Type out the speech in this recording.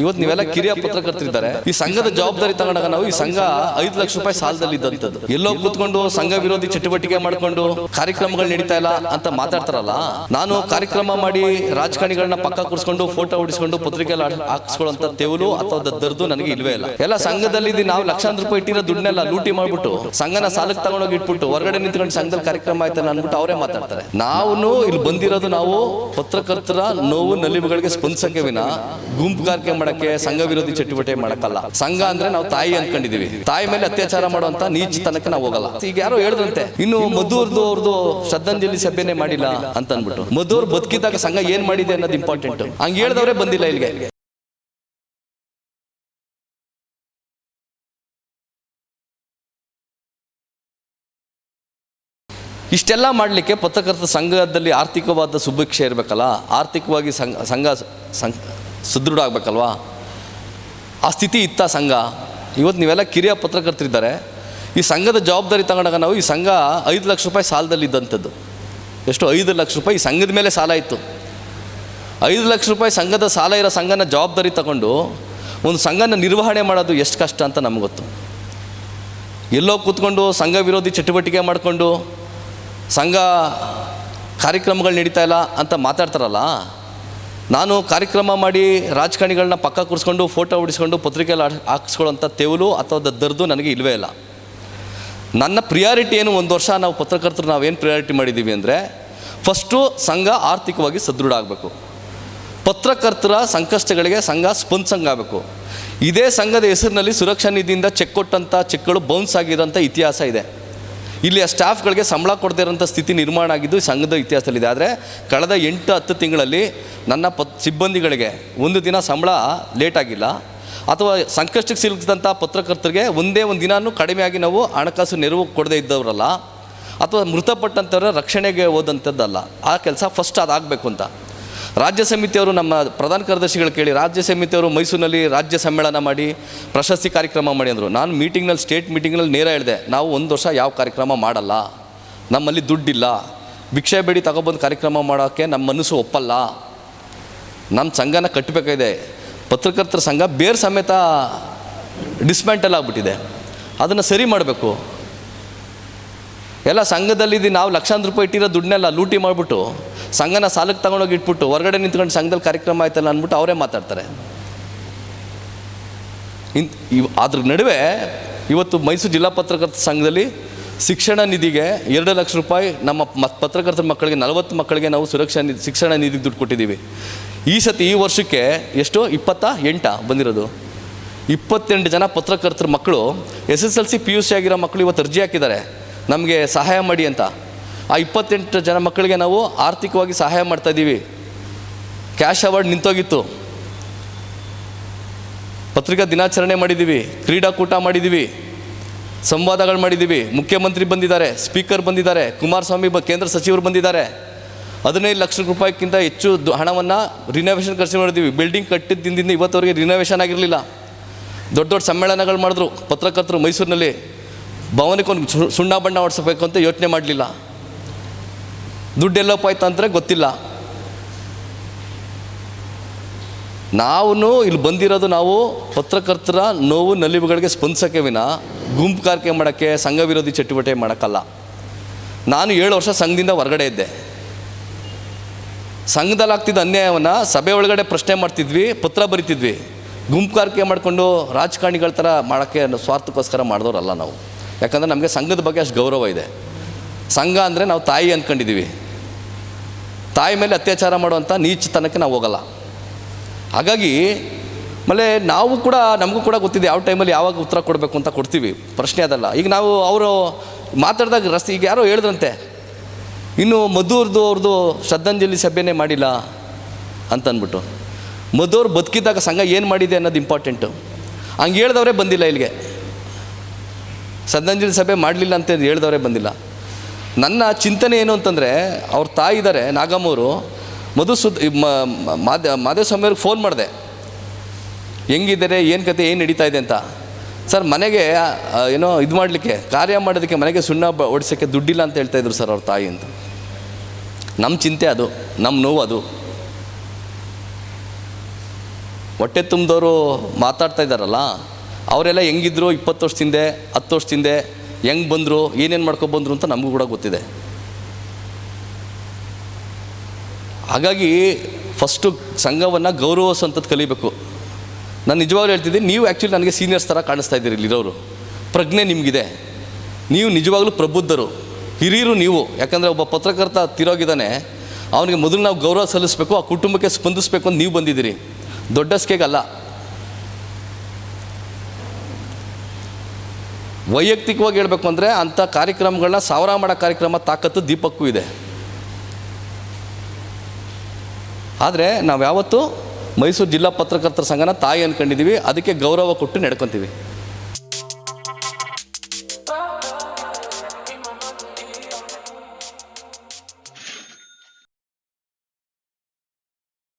ಇವತ್ತು ನೀವೆಲ್ಲ ಕಿರಿಯ ಪತ್ರಕರ್ತರಿದ್ದಾರೆ. ಈ ಸಂಘದ ಜವಾಬ್ದಾರಿ ತಗೊಂಡಾಗ ನಾವು ಈ ಸಂಘ ಐದು ಲಕ್ಷ ರೂಪಾಯಿ ಸಾಲದಲ್ಲಿ ಇದ್ದಂಥದ್ದು. ಎಲ್ಲೋ ಕೂತ್ಕೊಂಡು ಸಂಘ ವಿರೋಧಿ ಚಟುವಟಿಕೆ ಮಾಡ್ಕೊಂಡು ಕಾರ್ಯಕ್ರಮಗಳು ನಡೀತಾ ಇಲ್ಲ ಅಂತ ಮಾತಾಡ್ತಾರಲ್ಲ ನಾನು ಕಾರ್ಯಕ್ರಮ ಮಾಡಿ ರಾಜಕಾರಣಿಗಳನ್ನ ಪಕ್ಕ ಕೂರಿಸ್ಕೊಂಡು ಫೋಟೋ ಹೊಡಿಸ್ಕೊಂಡು ಪತ್ರಿಕೆ ಹಾಕ್ಸ್ಕೊಳ್ಳೋಂಥ ತೆವಲು ಅಥವಾ ದರ್ದು ನನಗೆ ಇಲ್ವೇ ಇಲ್ಲ. ಎಲ್ಲ ಸಂಘದಲ್ಲಿ ನಾವು ಲಕ್ಷಾಂತರ ರೂಪಾಯಿ ಇಟ್ಟಿರೋ ದುಡ್ಡನ್ನೆಲ್ಲ ಲೂಟಿ ಮಾಡ್ಬಿಟ್ಟು ಸಂಘನ ಸಾಲಕ್ಕೆ ತಗೊಂಡೋಗಿ ಇಟ್ಬಿಟ್ಟು ಹೊರಗಡೆ ನಿಂತ್ಕೊಂಡು ಸಂಘದಲ್ಲಿ ಕಾರ್ಯಕ್ರಮ ಆಯ್ತಾನೆ ಅನ್ಬಿಟ್ಟು ಅವರೇ ಮಾತಾಡ್ತಾರೆ. ನಾವು ಇಲ್ಲಿ ಬಂದಿರೋದು ನಾವು ಪತ್ರಕರ್ತರ ನೋವು ನಲಿವುಗಳಿಗೆ ಸ್ಪಂದಿಸಕ್ಕೆ ವಿನ ಗುಂಪುಗಾರಿಕೆ ಮಾಡಕ್ಕೆ ಸಂಘ ವಿರೋಧಿ ಚಟುವಟಿಕೆ ಮಾಡಕ್ಕಲ್ಲ. ಸಂಘ ಅಂದ್ರೆ ನಾವು ತಾಯಿ ಅನ್ಕೊಂಡಿದೀವಿ. ತಾಯಿ ಮೇಲೆ ಅತ್ಯಾಚಾರ ಮಾಡುವಂತ ನೀಚತನಕ್ಕೆ ನಾವು ಹೋಗಲ್ಲ. ಈಗ ಯಾರೋ ಹೇಳಿದ್ರಂತೆ, ಇನ್ನು ಮಧುರ್ದು ಅವ್ರದ್ದು ಶ್ರದ್ಧಾಂಜಲಿ ಸಭೆನೆ ಮಾಡಿಲ್ಲ ಅಂತ ಅನ್ಬಿಟ್ಟು ಮಧುರ್ ಬದುಕಿದಾಗ ಸಂಘ ಏನ್ ಮಾಡಿದೆ ಅನ್ನೋದು ಇಂಪಾರ್ಟೆಂಟ್ ಹಂಗ ಹೇಳಿದವರೇ ಬಂದಿಲ್ಲ ಇಲ್ಲಿಗೆ. ಇಷ್ಟೆಲ್ಲ ಮಾಡಲಿಕ್ಕೆ ಪತ್ರಕರ್ತ ಸಂಘದಲ್ಲಿ ಆರ್ಥಿಕವಾದ ಸುಭಿಕ್ಷೆ ಇರಬೇಕಲ್ಲ. ಆರ್ಥಿಕವಾಗಿ ಸಂಘ ಸಂಘ ಸುದೃಢ ಆಗಬೇಕಲ್ವಾ ಆ ಸ್ಥಿತಿ ಇತ್ತ ಸಂಘ. ಇವತ್ತು ನೀವೆಲ್ಲ ಕಿರಿಯ ಪತ್ರಕರ್ತರಿದ್ದಾರೆ. ಈ ಸಂಘದ ಜವಾಬ್ದಾರಿ ತಗೊಂಡಾಗ ನಾವು ಈ ಸಂಘ ಐದು ಲಕ್ಷ ರೂಪಾಯಿ ಸಾಲದಲ್ಲಿ ಇದ್ದಂಥದ್ದು ಎಷ್ಟು? ಐದು ಲಕ್ಷ ರೂಪಾಯಿ ಈ ಸಂಘದ ಮೇಲೆ ಸಾಲ ಇತ್ತು. ಐದು ಲಕ್ಷ ರೂಪಾಯಿ ಸಂಘದ ಸಾಲ ಇರೋ ಸಂಘನ ಜವಾಬ್ದಾರಿ ತಗೊಂಡು ಒಂದು ಸಂಘನ ನಿರ್ವಹಣೆ ಮಾಡೋದು ಎಷ್ಟು ಕಷ್ಟ ಅಂತ ನಮ್ಗೆ ಗೊತ್ತು. ಎಲ್ಲೋ ಕೂತ್ಕೊಂಡು ಸಂಘ ವಿರೋಧಿ ಚಟುವಟಿಕೆ ಮಾಡಿಕೊಂಡು ಸಂಘ ಕಾರ್ಯಕ್ರಮಗಳು ನಡೀತಾ ಇಲ್ಲ ಅಂತ ಮಾತಾಡ್ತಾರಲ್ಲ ನಾನು ಕಾರ್ಯಕ್ರಮ ಮಾಡಿ ರಾಜಕಾರಣಿಗಳನ್ನ ಪಕ್ಕ ಕೂರಿಸ್ಕೊಂಡು ಫೋಟೋ ಹೊಡಿಸ್ಕೊಂಡು ಪತ್ರಿಕೆಯಲ್ಲಿ ಹಾಕಿಸ್ಕೊಳ್ಳೋಂಥ ತೆವಲು ಅಥವಾ ದರ್ದು ನನಗೆ ಇಲ್ಲವೇ ಇಲ್ಲ. ನನ್ನ ಪ್ರಿಯಾರಿಟಿ ಏನು ಒಂದು ವರ್ಷ ನಾವು ಪತ್ರಕರ್ತರು ನಾವೇನು ಪ್ರಿಯಾರಿಟಿ ಮಾಡಿದ್ದೀವಿ ಅಂದರೆ ಫಸ್ಟು ಸಂಘ ಆರ್ಥಿಕವಾಗಿ ಸದೃಢ ಆಗಬೇಕು. ಪತ್ರಕರ್ತರ ಸಂಕಷ್ಟಗಳಿಗೆ ಸಂಘ ಸ್ಪಂದಿಸಂಗೆ ಆಗಬೇಕು. ಇದೇ ಸಂಘದ ಹೆಸರಿನಲ್ಲಿ ಸುರಕ್ಷಾ ನಿಧಿಯಿಂದ ಚೆಕ್ ಕೊಟ್ಟಂಥ ಚೆಕ್ಗಳು ಬೌನ್ಸ್ ಆಗಿರೋಂಥ ಇತಿಹಾಸ ಇದೆ. ಇಲ್ಲಿಯ ಸ್ಟಾಫ್ಗಳಿಗೆ ಸಂಬಳ ಕೊಡದೇ ಇರೋಂಥ ಸ್ಥಿತಿ ನಿರ್ಮಾಣ ಆಗಿದ್ದು ಸಂಘದ ಇತಿಹಾಸದಲ್ಲಿದೆ. ಆದರೆ ಕಳೆದ ಎಂಟು ಹತ್ತು ತಿಂಗಳಲ್ಲಿ ನನ್ನ ಪತ್ ಸಿಬ್ಬಂದಿಗಳಿಗೆ ಒಂದು ದಿನ ಸಂಬಳ ಲೇಟ್ ಆಗಿಲ್ಲ. ಅಥವಾ ಸಂಕಷ್ಟಕ್ಕೆ ಸಿಲುಕಿದಂಥ ಪತ್ರಕರ್ತರಿಗೆ ಒಂದೇ ಒಂದು ದಿನಾನೂ ಕಡಿಮೆಯಾಗಿ ನಾವು ಹಣಕಾಸು ನೆರವು ಕೊಡದೇ ಇದ್ದವರಲ್ಲ. ಅಥವಾ ಮೃತಪಟ್ಟಂಥವ್ರ ರಕ್ಷಣೆಗೆ ಹೋದಂಥದ್ದಲ್ಲ. ಆ ಕೆಲಸ ಫಸ್ಟ್ ಅದಾಗಬೇಕು ಅಂತ. ರಾಜ್ಯ ಸಮಿತಿಯವರು ನಮ್ಮ ಪ್ರಧಾನ ಕಾರ್ಯದರ್ಶಿಗಳು ಕೇಳಿ, ರಾಜ್ಯ ಸಮಿತಿಯವರು ಮೈಸೂರಿನಲ್ಲಿ ರಾಜ್ಯ ಸಮ್ಮೇಳನ ಮಾಡಿ, ಪ್ರಶಸ್ತಿ ಕಾರ್ಯಕ್ರಮ ಮಾಡಿ ಅಂದರು. ನಾನು ಮೀಟಿಂಗ್ನಲ್ಲಿ ಸ್ಟೇಟ್ ಮೀಟಿಂಗ್ನಲ್ಲಿ ನೇರ ಹೇಳಿದೆ, ನಾವು ಒಂದು ವರ್ಷ ಯಾವ ಕಾರ್ಯಕ್ರಮ ಮಾಡಲ್ಲ. ನಮ್ಮಲ್ಲಿ ದುಡ್ಡಿಲ್ಲ. ಭಿಕ್ಷೆ ಬೇಡಿ ತಗೊಬಂದು ಕಾರ್ಯಕ್ರಮ ಮಾಡೋಕ್ಕೆ ನಮ್ಮ ಮನಸ್ಸು ಒಪ್ಪಲ್ಲ. ನಮ್ಮ ಸಂಘನ ಕಟ್ಟಬೇಕಾಗಿದೆ ಪತ್ರಕರ್ತರ ಸಂಘ ಬೇರೆ ಸಮೇತ ಡಿಸ್ಮ್ಯಾಂಟಲ್ ಆಗಿಬಿಟ್ಟಿದೆ. ಅದನ್ನು ಸರಿ ಮಾಡಬೇಕು. ಎಲ್ಲ ಸಂಘದಲ್ಲಿದ್ದು ನಾವು ಲಕ್ಷಾಂತರ ರೂಪಾಯಿ ಇಟ್ಟಿರೋ ದುಡ್ಡನ್ನೆಲ್ಲ ಲೂಟಿ ಮಾಡಿಬಿಟ್ಟು ಸಂಘನ ಸಾಲಕ್ಕೆ ತಗೊಂಡೋಗಿ ಇಟ್ಬಿಟ್ಟು ಹೊರಗಡೆ ನಿಂತ್ಕೊಂಡು ಸಂಘದಲ್ಲಿ ಕಾರ್ಯಕ್ರಮ ಆಯ್ತಲ್ಲ ಅಂದ್ಬಿಟ್ಟು ಅವರೇ ಮಾತಾಡ್ತಾರೆ. ಇನ್ ಇವ್ ಅದ್ರ ನಡುವೆ ಇವತ್ತು ಮೈಸೂರು ಜಿಲ್ಲಾ ಪತ್ರಕರ್ತರ ಸಂಘದಲ್ಲಿ ಶಿಕ್ಷಣ ನಿಧಿಗೆ ಎರಡು ಲಕ್ಷ ರೂಪಾಯಿ ನಮ್ಮ ಮ- ಪತ್ರಕರ್ತರ ಮಕ್ಕಳಿಗೆ, ನಲವತ್ತು ಮಕ್ಕಳಿಗೆ ನಾವು ಸುರಕ್ಷಾ ನಿಧಿ, ಶಿಕ್ಷಣ ನಿಧಿ ದುಡ್ಡು ಕೊಟ್ಟಿದ್ದೀವಿ. ಈ ಸತಿ ಈ ವರ್ಷಕ್ಕೆ ಎಷ್ಟು? ಇಪ್ಪತ್ತ? ಎಂಟ ಬಂದಿರೋದು. ಇಪ್ಪತ್ತೆಂಟು ಜನ ಪತ್ರಕರ್ತರ ಮಕ್ಕಳು, S S L C P U C ಆಗಿರೋ ಮಕ್ಕಳು ಇವತ್ತು ಅರ್ಜಿ ಹಾಕಿದ್ದಾರೆ. ನಮಗೆ ಸಹಾಯ ಮಾಡಿ ಅಂತ. ಆ ಇಪ್ಪತ್ತೆಂಟು ಜನ ಮಕ್ಕಳಿಗೆ ನಾವು ಆರ್ಥಿಕವಾಗಿ ಸಹಾಯ ಮಾಡ್ತಾ ಇದ್ದೀವಿ. ಕ್ಯಾಶ್ ಅವಾರ್ಡ್ ನಿಂತೋಗಿತ್ತು. ಪತ್ರಿಕಾ ದಿನಾಚರಣೆ ಮಾಡಿದ್ದೀವಿ, ಕ್ರೀಡಾಕೂಟ ಮಾಡಿದ್ದೀವಿ, ಸಂವಾದಗಳು ಮಾಡಿದ್ದೀವಿ. ಮುಖ್ಯಮಂತ್ರಿ ಬಂದಿದ್ದಾರೆ, ಸ್ಪೀಕರ್ ಬಂದಿದ್ದಾರೆ, ಕುಮಾರಸ್ವಾಮಿ ಬ, ಕೇಂದ್ರ ಸಚಿವರು ಬಂದಿದ್ದಾರೆ. ಹದಿನೈದು ಲಕ್ಷ ರೂಪಾಯಿಗಿಂತ ಹೆಚ್ಚು ಹಣವನ್ನು ರಿನೋವೇಷನ್ ಖರ್ಚು ಮಾಡಿದ್ದೀವಿ. ಬಿಲ್ಡಿಂಗ್ ಕಟ್ಟಿದ್ದಿಂದ ದಿನದಿಂದ ಇವತ್ತವರೆಗೆ ರಿನೋವೇಷನ್ ಆಗಿರಲಿಲ್ಲ. ದೊಡ್ಡ ದೊಡ್ಡ ಸಮ್ಮೇಳನಗಳು ಮಾಡಿದ್ರು ಪತ್ರಕರ್ತರು ಮೈಸೂರಿನಲ್ಲಿ. ಭವನಕ್ಕೆ ಒಂದು ಸು- ಸುಣ್ಣ ಬಣ್ಣ ಹೊಡ್ಸಬೇಕು ಅಂತ ಯೋಚನೆ ಮಾಡಲಿಲ್ಲ. ದುಡ್ಡು ಎಲ್ಲಪ್ಪ ಆಯ್ತು ಅಂದರೆ ಗೊತ್ತಿಲ್ಲ. ನಾವು ಇಲ್ಲಿ ಬಂದಿರೋದು ನಾವು ಪತ್ರಕರ್ತರ ನೋವು ನಲಿವುಗಳಿಗೆ ಸ್ಪಂದಿಸೋಕ್ಕೆ ವಿನ ಗುಂಪುಗಾರಿಕೆ ಮಾಡೋಕ್ಕೆ, ಸಂಘ ವಿರೋಧಿ ಚಟುವಟಿಕೆ ಮಾಡೋಕ್ಕಲ್ಲ. ನಾನು ಏಳು ವರ್ಷ ಸಂಘದಿಂದ ಹೊರಗಡೆ ಇದ್ದೆ. ಸಂಘದಲ್ಲಿ ಆಗ್ತಿದ್ದ ಅನ್ಯಾಯವನ್ನು ಸಭೆ ಒಳಗಡೆ ಪ್ರಶ್ನೆ ಮಾಡ್ತಿದ್ವಿ, ಪತ್ರ ಬರಿತಿದ್ವಿ. ಗುಂಪುಗಾರಿಕೆ ಮಾಡಿಕೊಂಡು ರಾಜಕಾರಣಿಗಳ ಥರ ಮಾಡೋಕ್ಕೆ ಸ್ವಾರ್ಥಕ್ಕೋಸ್ಕರ ಮಾಡಿದವರಲ್ಲ ನಾವು. ಯಾಕಂದರೆ ನಮಗೆ ಸಂಘದ ಬಗ್ಗೆ ಅಷ್ಟು ಗೌರವ ಇದೆ. ಸಂಘ ಅಂದರೆ ನಾವು ತಾಯಿ ಅಂದ್ಕೊಂಡಿದ್ದೀವಿ ತಾಯಿ ಮೇಲೆ ಅತ್ಯಾಚಾರ ಮಾಡುವಂಥ ನೀಚತನಕ್ಕೆ ನಾವು ಹೋಗಲ್ಲ. ಹಾಗಾಗಿ ಆಮೇಲೆ ನಾವು ಕೂಡ ನಮಗೂ ಕೂಡ ಗೊತ್ತಿದೆ ಯಾವ ಟೈಮಲ್ಲಿ ಯಾವಾಗ ಉತ್ತರ ಕೊಡಬೇಕು ಅಂತ ಕೊಡ್ತೀವಿ. ಪ್ರಶ್ನೆ ಅದಲ್ಲ. ಈಗ ನಾವು ಅವರು ಮಾತಾಡಿದಾಗ ರಸ್ತೆ ಈಗ ಯಾರೋ ಹೇಳಿದ್ರಂತೆ, ಇನ್ನು ಮಧುರ್ದು ಅವ್ರದ್ದು ಶ್ರದ್ಧಾಂಜಲಿ ಸಭೆನೇ ಮಾಡಿಲ್ಲ ಅಂತ ಅಂದ್ಬಿಟ್ಟು ಮಧುರ್ ಬದುಕಿದ್ದಾಗ ಸಂಘ ಏನು ಮಾಡಿದೆ ಅನ್ನೋದು ಇಂಪಾರ್ಟೆಂಟು ಹಂಗೆ ಹೇಳ್ದವರೇ ಬಂದಿಲ್ಲ ಇಲ್ಲಿಗೆ. ಶ್ರದ್ಧಾಂಜಲಿ ಸಭೆ ಮಾಡಲಿಲ್ಲ ಅಂತ ಹೇಳ್ದವರೇ ಬಂದಿಲ್ಲ. ನನ್ನ ಚಿಂತನೆ ಏನು ಅಂತಂದರೆ, ಅವ್ರ ತಾಯಿ ಇದ್ದಾರೆ ನಾಗಮ್ಮವರು ಮಧು ಸುದ್ ಮಾದ ಸ್ವಾಮಿ ಅವ್ರಿಗೆ ಫೋನ್ ಮಾಡಿದೆ. ಹೆಂಗಿದ್ದಾರೆ, ಏನು ಕತೆ, ಏನು ನಡೀತಾ ಇದೆ ಅಂತ. ಸರ್, ಮನೆಗೆ ಏನೋ ಇದು ಮಾಡಲಿಕ್ಕೆ, ಕಾರ್ಯ ಮಾಡೋದಕ್ಕೆ ಮನೆಗೆ ಸುಣ್ಣ ಬ ಓಡಿಸೋಕ್ಕೆ ದುಡ್ಡಿಲ್ಲ ಅಂತ ಹೇಳ್ತಾ ಇದ್ರು ಸರ್ ಅವ್ರ ತಾಯಿ ಅಂತ. ನಮ್ಮ ಚಿಂತೆ ಅದು ನಮ್ಮ ನೋವು ಅದು. ಹೊಟ್ಟೆ ತುಂಬಿದವರು ಮಾತಾಡ್ತಾ ಇದ್ದಾರಲ್ಲ ಅವರೆಲ್ಲ ಹೆಂಗಿದ್ರು ಇಪ್ಪತ್ತು ವರ್ಷದ ಹತ್ತು ವರ್ಷ ಹಿಂದೆ, ಹೆಂಗೆ ಬಂದರು, ಏನೇನು ಮಾಡ್ಕೊಬಂದ್ರು ಅಂತ ನಮಗೂ ಕೂಡ ಗೊತ್ತಿದೆ. ಹಾಗಾಗಿ ಫಸ್ಟು ಸಂಘವನ್ನು ಗೌರವಿಸುವಂಥದ್ದು ಕಲಿಬೇಕು. ನಾನು ನಿಜವಾಗ್ಲೂ ಹೇಳ್ತಿದ್ದೀನಿ ನೀವು ಆ್ಯಕ್ಚುಲಿ ನನಗೆ ಸೀನಿಯರ್ಸ್ ಥರ ಕಾಣಿಸ್ತಾ ಇದ್ದೀರಿ ಇಲ್ಲಿರೋರು ಪ್ರಜ್ಞೆ ನಿಮಗಿದೆ. ನೀವು ನಿಜವಾಗ್ಲೂ ಪ್ರಬುದ್ಧರು. ಹಿರಿಯರು ನೀವು. ಯಾಕಂದರೆ ಒಬ್ಬ ಪತ್ರಕರ್ತ ತಿರೋಗಿದ್ದಾನೆ, ಅವನಿಗೆ ಮೊದಲು ನಾವು ಗೌರವ ಸಲ್ಲಿಸಬೇಕು, ಆ ಕುಟುಂಬಕ್ಕೆ ಸ್ಪಂದಿಸ್ಬೇಕು ಅಂತ ನೀವು ಬಂದಿದ್ದೀರಿ. ದೊಡ್ಡಸ್ಕೆಗಲ್ಲ ವೈಯಕ್ತಿಕವಾಗಿ ಹೇಳಬೇಕು ಅಂದರೆ ಅಂಥ ಕಾರ್ಯಕ್ರಮಗಳನ್ನ ಸಾವಿರ ಮಾಡೋ ಕಾರ್ಯಕ್ರಮ ತಾಕತ್ತು ದೀಪಕ್ಕೂ ಇದೆ. ಆದರೆ ನಾವು ಯಾವತ್ತೂ ಮೈಸೂರು ಜಿಲ್ಲಾ ಪತ್ರಕರ್ತರ ಸಂಘನ ತಾಯಿ ಅಂದ್ಕೊಂಡಿದ್ದೀವಿ ಅದಕ್ಕೆ ಗೌರವ ಕೊಟ್ಟು ನಡ್ಕೊತೀವಿ.